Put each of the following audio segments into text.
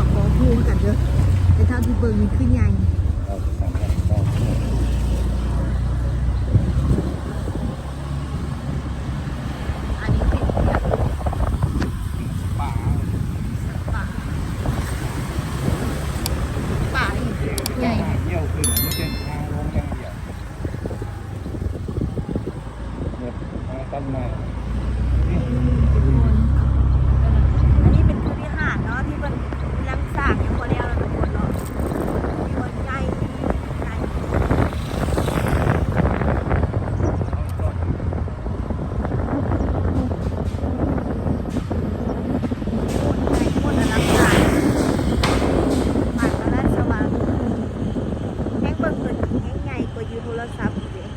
กับของกับปอพูกันเด้อแต่เท่าที่เบิ่งนี่ขึ้นใหญ่ เราสามารถเราเนี่ย อันนี้เป็นแบบ ป่า ป่าป่าอีกใหญ่ เยี่ยวขึ้นไม่ใช่ทางลงอย่างเดียวเนี่ยทางต้นไม้นี่ ทุกคนอันนี้เป็นผู้พิหารเนาะที่มันรังสร้างอยู่พอแล้วทุกคนเนาะที่มันใหญ่ใหญ่คนใหญ่คนอลังการผ่านมาแล้วสว่างแห้งเบิ่งเกินแห้งใหญ่กว่าอยู่โทรศัพท์อีกเลย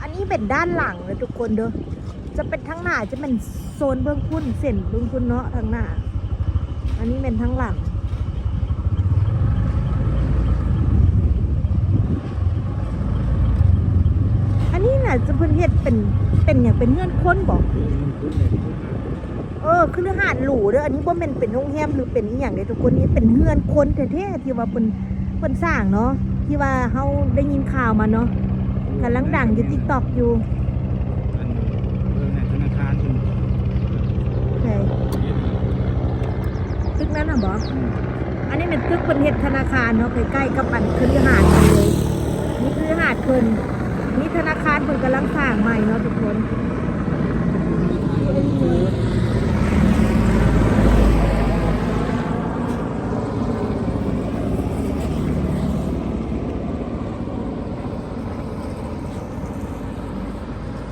อันนี้เป็น ด้านหลังเลยทุกคนเด้อจะเป็นทั้งหน้าจะเป็นโซนเบื้องพุ่นเส้นเบื้องพุ่นเนาะทางหน้า อันนี้เป็นทั้งหลังอันนี้น่ะจะเพิ่นเฮ็ดเป็นเป็นอย่างเป็นเงื่อนค้นบอกมันขึ้นเออคือหาดหรูเด้ออันนี้บ่แม่นเป็นโรงแรมหรือเป็นอีหยังเด้ทุกคนนี้เป็นเฮือนค้นแท้ๆที่ว่าเพิ่นเพิ่นสร้างเนาะที่ว่าเฮาได้ยินข่าวมาเนาะ กำลังดังอยู่ TikTok อยู่อันเออในธนาคารมันใช่ตึกนั้นน่ะบ่อันนี้เป็นตึกเพิ่นเฮ็ดธนาคารเนาะใกล้ๆกับอันคือหาดกันเลยนี่คือหาดเพิ่นนี่ธนาคารเพิ่นกำลังสร้างใหม่เนาะทุกคน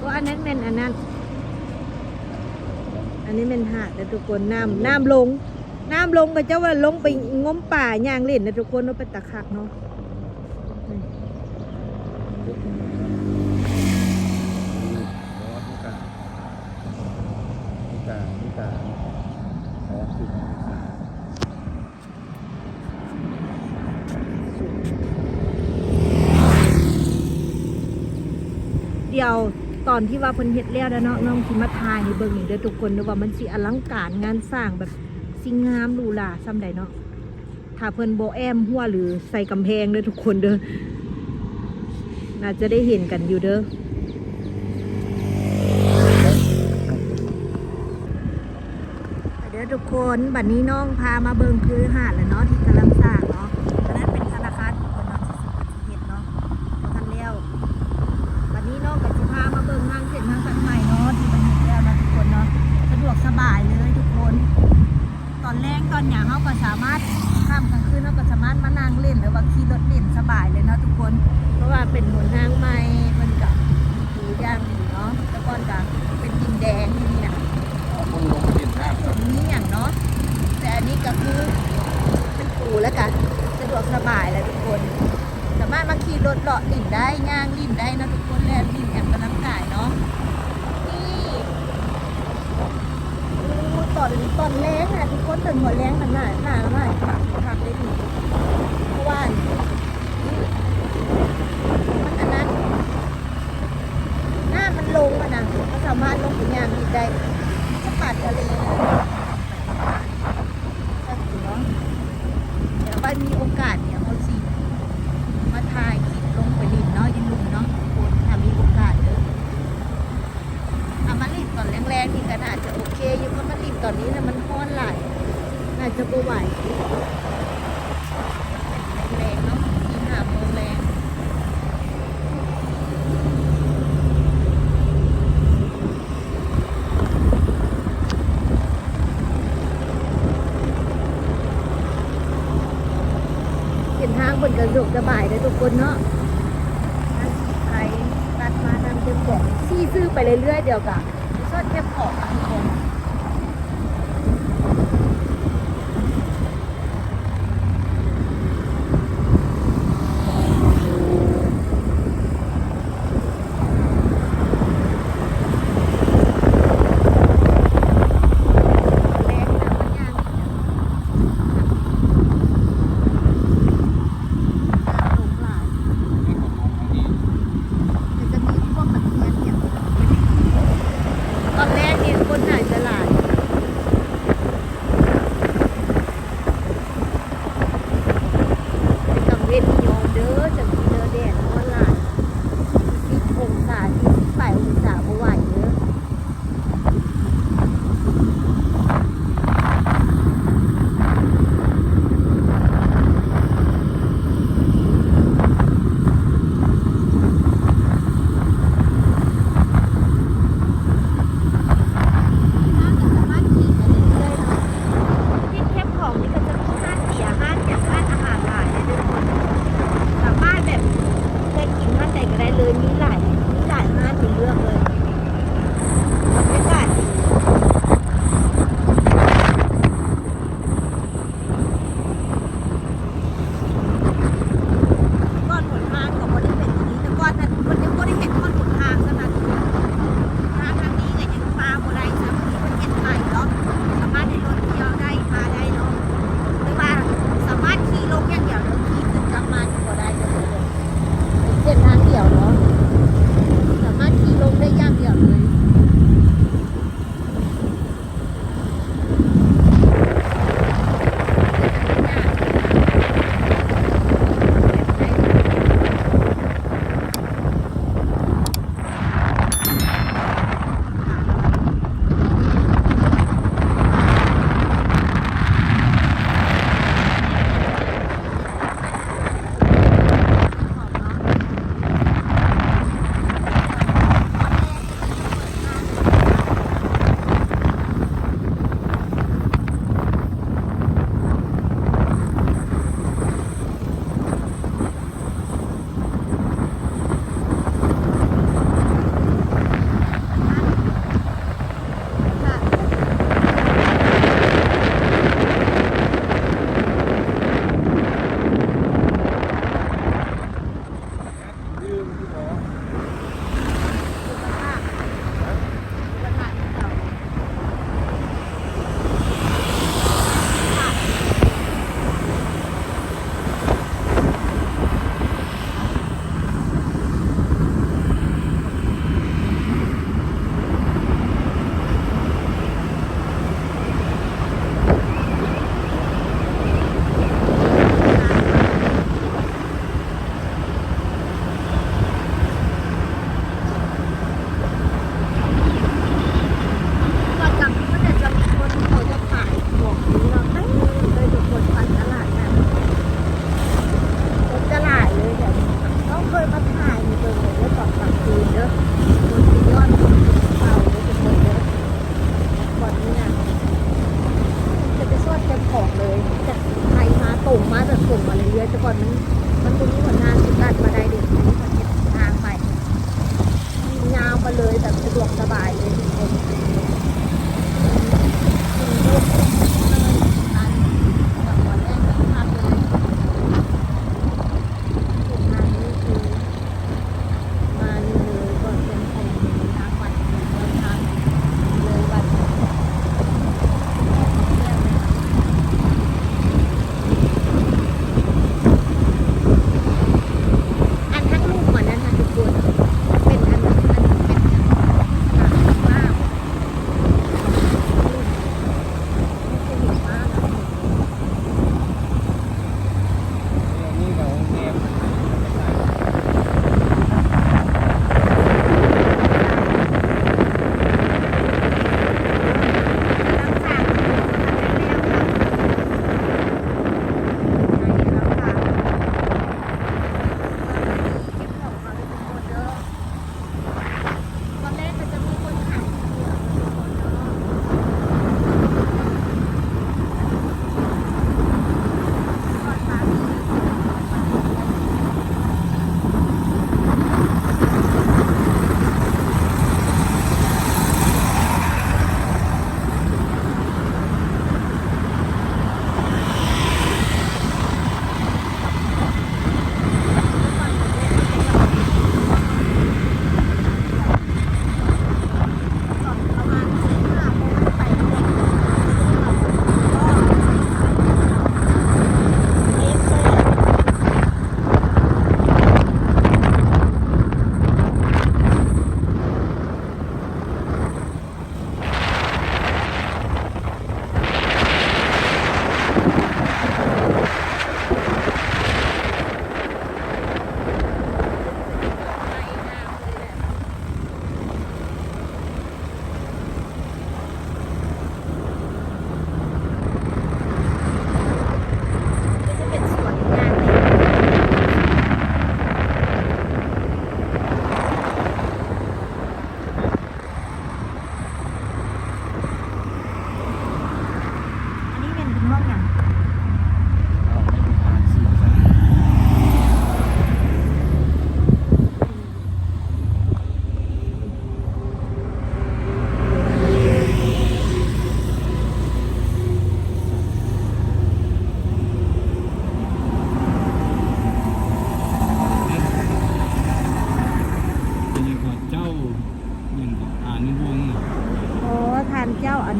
ว่าอันนั้นเป็นอันนั้น อันนี้เป็นหาดนะ ทุกคนน้ำน้ำลง น้ำลงก็จะว่าลงไปงมป่าย่างเล่นนะทุกคนเนาะเป็นตะคักเนาะเดี๋ยว ตอนที่ว่าเพิ่นเฮ็ดแล้วแล้วเนาะน้องสิมาถ่ายให้เบิ่งนี่เด้อทุกคนเด้อว่ามันสิอลังการงานสร้างแบบสิงามหรูหราซำใดเนาะถ้าเพิ่นบ่แอมหัวหรือใส่กำแพงเด้อทุกคนเด้อน่าจะได้เห็นกันอยู่เด้อเดี๋ยวทุกคนบัดนี้น้องพามาเบิงคือหาดแล้วเนาะที่กำลัง ตอนแรกตอนหยางเขาก็สามารถข้ามกลางคืนเขาก็สามารถมานั่งเล่นหรือว่าขี่รถเล่นสบายเลยเนาะทุกคน เพราะว่าเป็นหนทางใหม่มันกับดูอย่างดีเนาะแต่ก่อนก็เป็นดินแดงที่นี่นะคนลงดินน้ำครับนี่อย่างเนาะแต่อันนี้ก็คือเป็นปูแล้วกันสะดวกสบายแล้วทุกคน สามารถมาขี่รถเลาะลิ่นได้ย่างลิ่นได้นะทุกคนแล่นลิ่นแอมกำลังกายเนาะนี่อู้ตอนตอนแรงนะทุก คนตอนหัวแรงมันหนาหนาหน่อยค่ะ เห็นทางบนกระจกสบายเลยทุกคนเนาะไปตัดมาทำเต็มบอกซี่ซื้อไปเรื่อยๆเดี๋ยวกับซอดแคบขอบ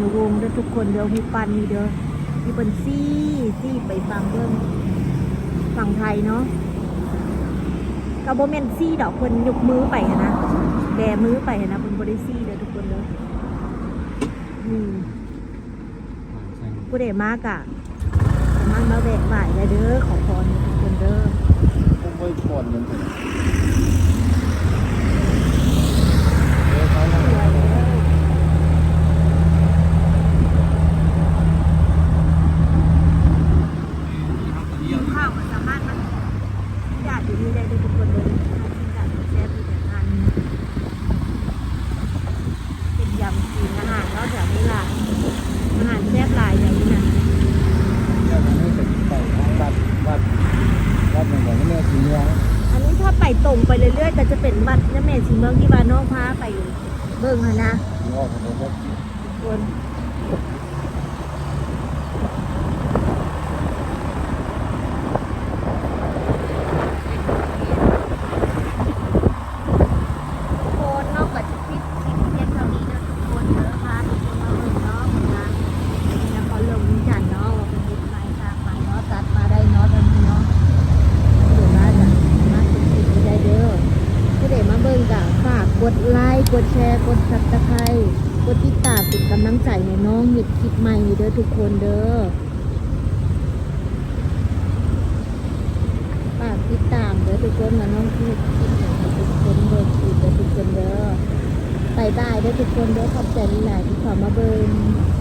นุวงเด้อทุกคนเด้อมีปันมีเด้อมีเป็นซี่ซี่ไปฟังเบิ่งฝั่งไทยเนาะกระโบเมนซี่ดอกเนยกมือไปนะ แบมือไปนะเพิ่นบริซี่เด้อทุกคนเด้ออืมผู้ดมากอะมากมาแบกบ่ายเด้อขอพร วัดเจ้าแม่สีเมืองที่บ้านน้องพาไปเบิ่งนะ นองเนนแล้ว คนายบายด้วยทุกคนด้วยขอบใจหลายที่ขอมาเบิร์